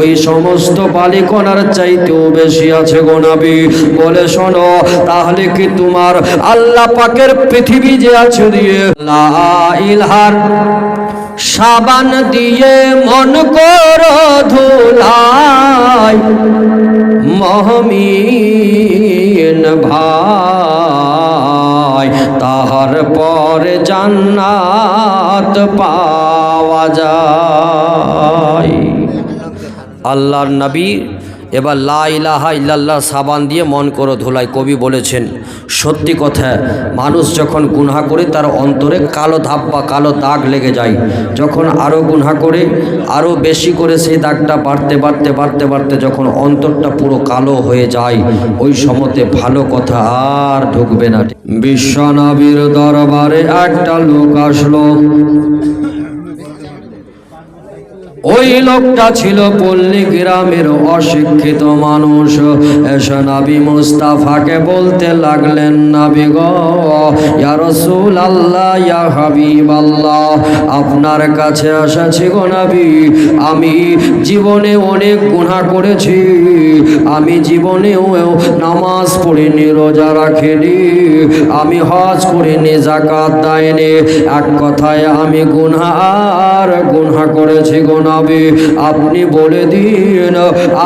ওই সমস্ত বালিকণার চাইতেও বেশি আছে গোনাবি বলে শোনো, তাহলে কি তোমার আল্লাহ পাকের পৃথিবী যে আছে দিয়ে ইলহার সাবান দিয়ে মন করো ধুলাই। মহমিন ভাই, তাহার পর জান্নাত পাওয়া যায়। আল্লাহর নবী, এবার লা ইলাহা ইল্লাল্লাহ সাবান দিয়ে মন করো ধুলাই। কবি বলেছেন, সত্যি কথা, মানুষ যখন গুনহা করে তার অন্তরে কালো ধাপ্পা কালো দাগ লেগে যায়। যখন আরও গুনহা করে আরও বেশি করে সেই দাগটা বাড়তে বাড়তে বাড়তে বাড়তে যখন অন্তরটা পুরো কালো হয়ে যায়, ওই সময়তে ভালো কথা আর ঢুকবে না। বিশ্বনবীর দরবারে একটা লোক আসলো। ওই লোকটা ছিল পল্লী গ্রামের অশিক্ষিত মানুষ। এসে নাবি মুস্তাফাকে বলতে লাগলেন, নাবি গো, ইয়া রসুল আল্লাহ ইয়া হাবিব আল্লাহ আপনার কাছে এসেছি গো নাবি। আমি জীবনে অনেক গুনাহ করেছি। আমি জীবনেও নামাজ পড়িনি, রোজা রাখিনি। আমি হজ করিনি জাকাত দেয়নি। এক কথায় আমি গুনহা আর গুনহা করেছি গোনাবি আপনি বলে দিন,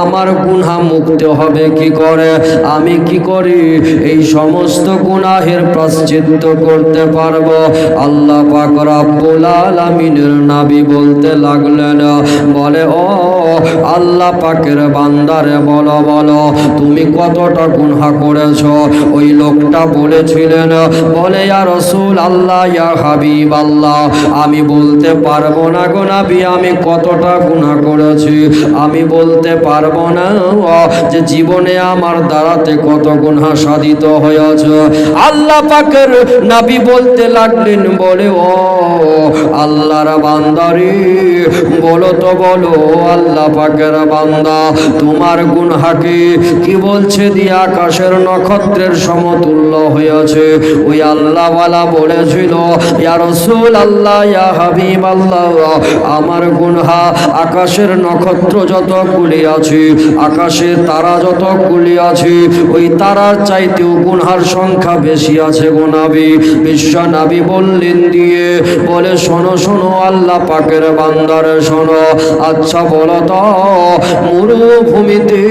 আমার গুনহা মুক্ত হবে কি করে? আমি কি করি এই সমস্ত গুনাহের প্রাশ্চিত্য করতে পারব? আল্লাহ পাক রব্বুল আলামিনের নাবি বলতে লাগলেন, বলে, ও আল্লাহ পাকের বান্দারে বলো বলো, তুমি কতটা গুনহা করেছ? ওই লোকটা বলেছিলেন, বলে, ইয়া রসুল আল্লাহ ইয়া হাবিব আল্লাহ আমি বলতে পারব না গো নাবি, আমি কতটা গুনাহ করেছি, আমি বলতে পারব না। যে জীবনে আমার দ্বারাতে কত গুনাহ সাধিত হয়েছে। আল্লাহ পাকের নাবি বলতে লাগলেন, বলে, ও আল্লাহর বান্দারি, বলো তো, বলো, আল্লাহ পাকের বান্দা, তোমার গুনহাকে কি বলছে দিয়ে আকাশের নক্ষত্রের সমতুল্য হয়েছে? ওই আল্লাহওয়ালা বলেছিল, ইয়া রসুল আল্লাহ ইয়া হাবিব আল্লাহ আমার গুনহা আকাশের নক্ষত্র যত কুলি আছে, আকাশের তারা যত কুলি আছে, ওই তারার চাইতেও গুনহার সংখ্যা বেশি আছে গোনাবি বিশ্ব নাবি বললেন দিয়ে, বলে, শোনো শোনো, আল্লাহ পাকের বান্দারে শোনো। আচ্ছা বলো তো, মরুভূমিতে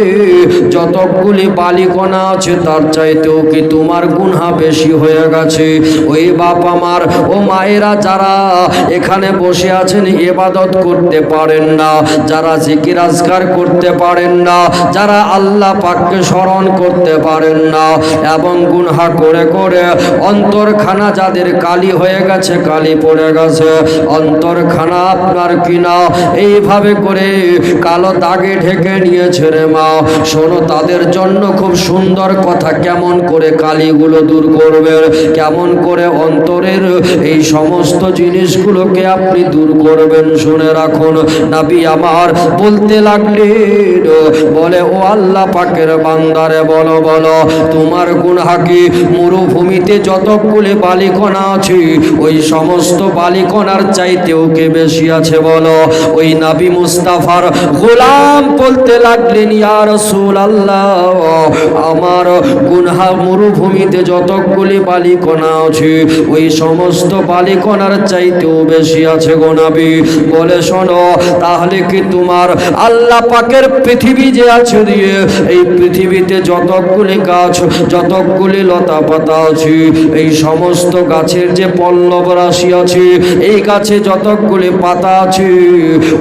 যতগুলি বালিকণা আছে, তার চাইতেও কি তোমার গুনহা বেশি হয়ে গেছে? ওই বাপ আমার, ও মায়েরা যারা এখানে বসে আছেন এবাদত করতে পারেন না, যারা জিকির আজকার করতে পারেন না, যারা আল্লাহ পাককে স্মরণ করতে পারেন না, এবং গুনহা করে করে অন্তরখানা যাদের কালি হয়ে গেছে, কালি পড়ে গেছে, অন্তরখানা আপনার কিনা? এইভাবে করে কালো দাগে ঢেকে নিয়েছে রে মা। শোনো, তাদের জন্য খুব সুন্দর কথা। কেমন করে কালিগুলো দূর করবে, কেমন করে অন্তরের এই সমস্ত জিনিসগুলোকে আপনি দূর করবেন শুনে রাখুন। নাবি আমার বলতে লাগলেন, বলে, ও আল্লাহ পাকের বান্দারে, বলো বলো, তোমার গুনহাকি মরুভূমিতে যতগুলি বালিকণা আছে, ওই সমস্ত বালিকণার চাইতেও কে বেশি আছে, বলো? ওই নাবি মুস্তাফার গোলাম বলতে লাগলেন, ইয়া রাসূল আল্লাহ আমার গুনহা মরুভূমিতে যতগুলি বালিকণা আছে, ওই সমস্ত বালিকণার চাইতেও বেশি আছে গোনাবি বলে শোনো, তাহলে কি তোমার আল্লাহ পাকের পৃথিবী যে আছে দিয়ে, এই পৃথিবীতে যতগুলি গাছ যতগুলি লতা পাতা আছে, এই সমস্ত গাছের যে পল্লব রাশি আছে, এই গাছে যতগুলি পাতা আছে,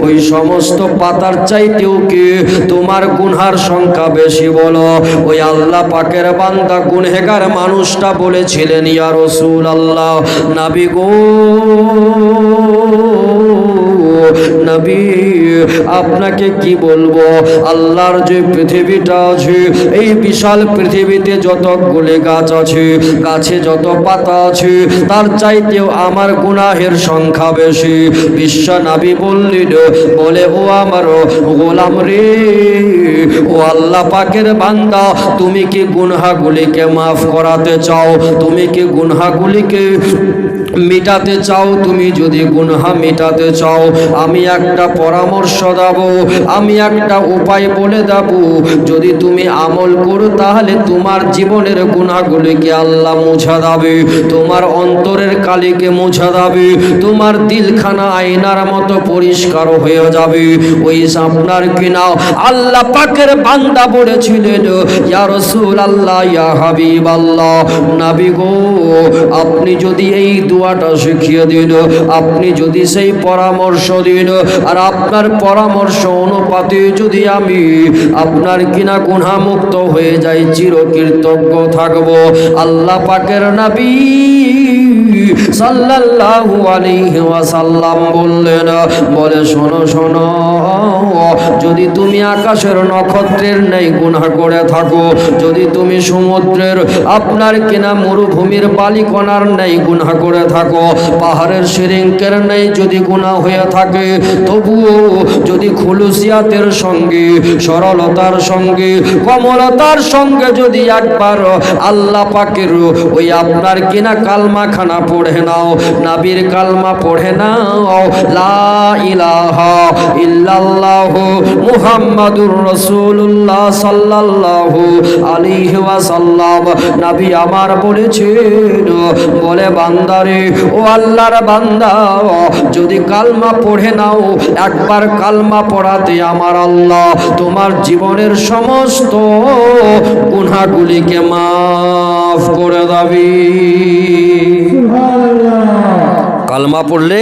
ওই সমস্ত পাতার চাইতেও কি তোমার গুনহার সংখ্যা বেশি বলো ওই আল্লাহ পাকের বান্দা গুনহেগার মানুষটা বলেছিলেন ইয়া রসুল আল্লাহ নাবি গো নবী আপনাকে কি বলব? আল্লাহর যে পৃথিবীটা আছে, এই বিশাল পৃথিবীতে যতগুলি গাছ আছে, গাছে যত পাতা আছে, তার চাইতেও আমার গুনাহের সংখ্যা বেশি। বিশ্ব নাবি বললেন, বলে, ও আমার গোলাম রে, ও আল্লাহ পাকের বান্দা, তুমি কি গুনহাগুলিকে মাফ করাতে চাও? তুমি কি গুনহাগুলিকে মিটাতে চাও, তুমি যদি গুনহা মেটাতে চাও, আমি একটা পরামর্শ দেব, আমি একটা উপায় বলে দেব। যদি তুমি আমল করো, তাহলে তোমার জীবনের গুণাগুলিকে আল্লাহ মুছা দেবে, তোমার অন্তরের কালিকে মুছা দেবে, তোমার দিলখানা আয়নার মতো পরিষ্কার হয়ে যাবে। ওই আপনার কিনা আল্লাহ পাকের বান্দা বলেছিলেন, ইয়া আল্লাহ ইয়া হাবিব আল্লাহ নাবি গো, আপনি যদি এই দোয়াটা শিখিয়ে দিন আপনি যদি সেই পরামর্শ দিন, আর আপনার পরামর্শ অনুপাতে যদি আমি আপনার কিনা গুণামুক্ত হয়ে যাই, চিরকৃতজ্ঞ থাকব। আল্লাহ পাকের নাবি সাল্লাল্লাহু আলাইহি ওয়াসাল্লাম বললেন, বলে শোনো শোনো, যদি তুমি আকাশের নক্ষত্রের নেই গুনাহ করে থাকো, যদি তুমি সমুদ্রের আপনার কিনা মরুভূমির বালিকণার নেই গুনাহ করে থাকো পাহাড়ের সিরিঙ্কের নেই যদি গুনাহ হয়ে থাকে, তবুও যদি খুলুসিয়াতের সঙ্গে, সরলতার সঙ্গে, কমলতার সঙ্গে যদি একবার আল্লাহ পাকের ওই আপনার কিনা কালমা খানা পড়ে নাও, নাবির কালমা পড়ে নাও, লা মুহাম্মাদুর রাসূলুল্লাহ সাল্লাল্লাহু আলাইহি ওয়াসাল্লাম। নবী আমার বলেছেন বলে বান্দারে ও আল্লাহর বান্দা যদি কালমা পড়ে নাও একবার কালমা পড়াতে আমার আল্লাহ তোমার জীবনের সমস্ত গুনাহগুলিকে মাফ করে দাবি। কালমা পড়লে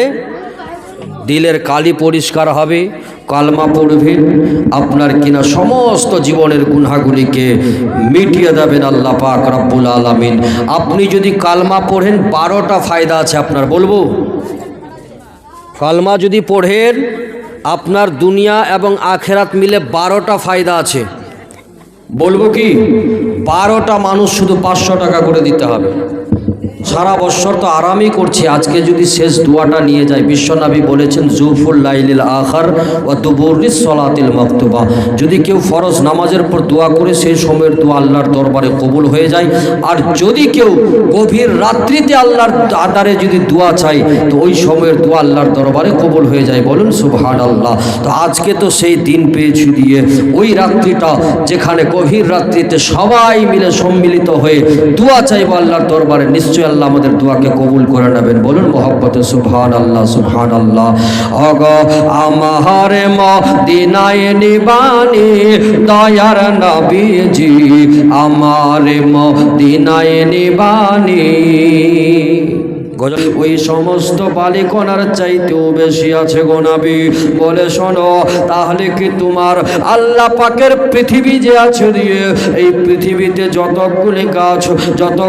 দিলের কালি পরিষ্কার হবে কালমা পড়বেন আপনার কিনা সমস্ত জীবনের গুনাগুলিকে মিটিয়ে দেবেন আল্লাহ পাক রব্বুল আলামিন। আপনি যদি কালমা পড়েন, বারোটা ফায়দা আছে আপনার, বলব? কালমা যদি পড়েন, আপনার দুনিয়া এবং আখেরাত মিলে বারোটা ফায়দা আছে। বলব কি? বারোটা মানুষ শুধু পাঁচশো টাকা করে দিতে হবে। সারা বৎসর তো আরামই করছি। আজকে যদি শেষ দোয়াটা নিয়ে যায়, বিশ্বনবী বলেছেন জুফুল লাইলিল আখার ও দুবুরিস সলাতিল মকতুবা যদি কেউ ফরজ নামাজের পর দোয়া করে সেই সময়ের দোয়া আল্লাহর দরবারে কবুল হয়ে যায়। আর যদি কেউ গভীর রাত্রিতে আল্লাহর আদারে যদি দোয়া চাই তো ওই সময়ের দোয়া আল্লাহর দরবারে কবুল হয়ে যায় বলুন সুবহান আল্লাহ তো আজকে তো সেই দিন পেয়েছি দিয়ে ওই রাত্রিটা যেখানে গভীর রাত্রিতে সবাই মিলে সম্মিলিত হয়ে দোয়া চাইব আল্লাহর দরবারে, নিশ্চয়ই আল্লাহ আমাদের দোয়াকে কবুল করে নেবেন। বলুন মোহাম্মত সুবহান আল্লাহ সুবহান আল্লাহ অগ আমার মদিনায় নিবানি দয়ার নবীজি, আমার মদিনায় নিবানি। ওই সমস্ত বালিকণার চাইতেও বেশি আছে গোনাবি বলে শোনো, তাহলে কি তোমার আল্লাহ পাকের পৃথিবী যে আছে দিয়ে, এই পৃথিবীতে যতগুলি গাছ, যত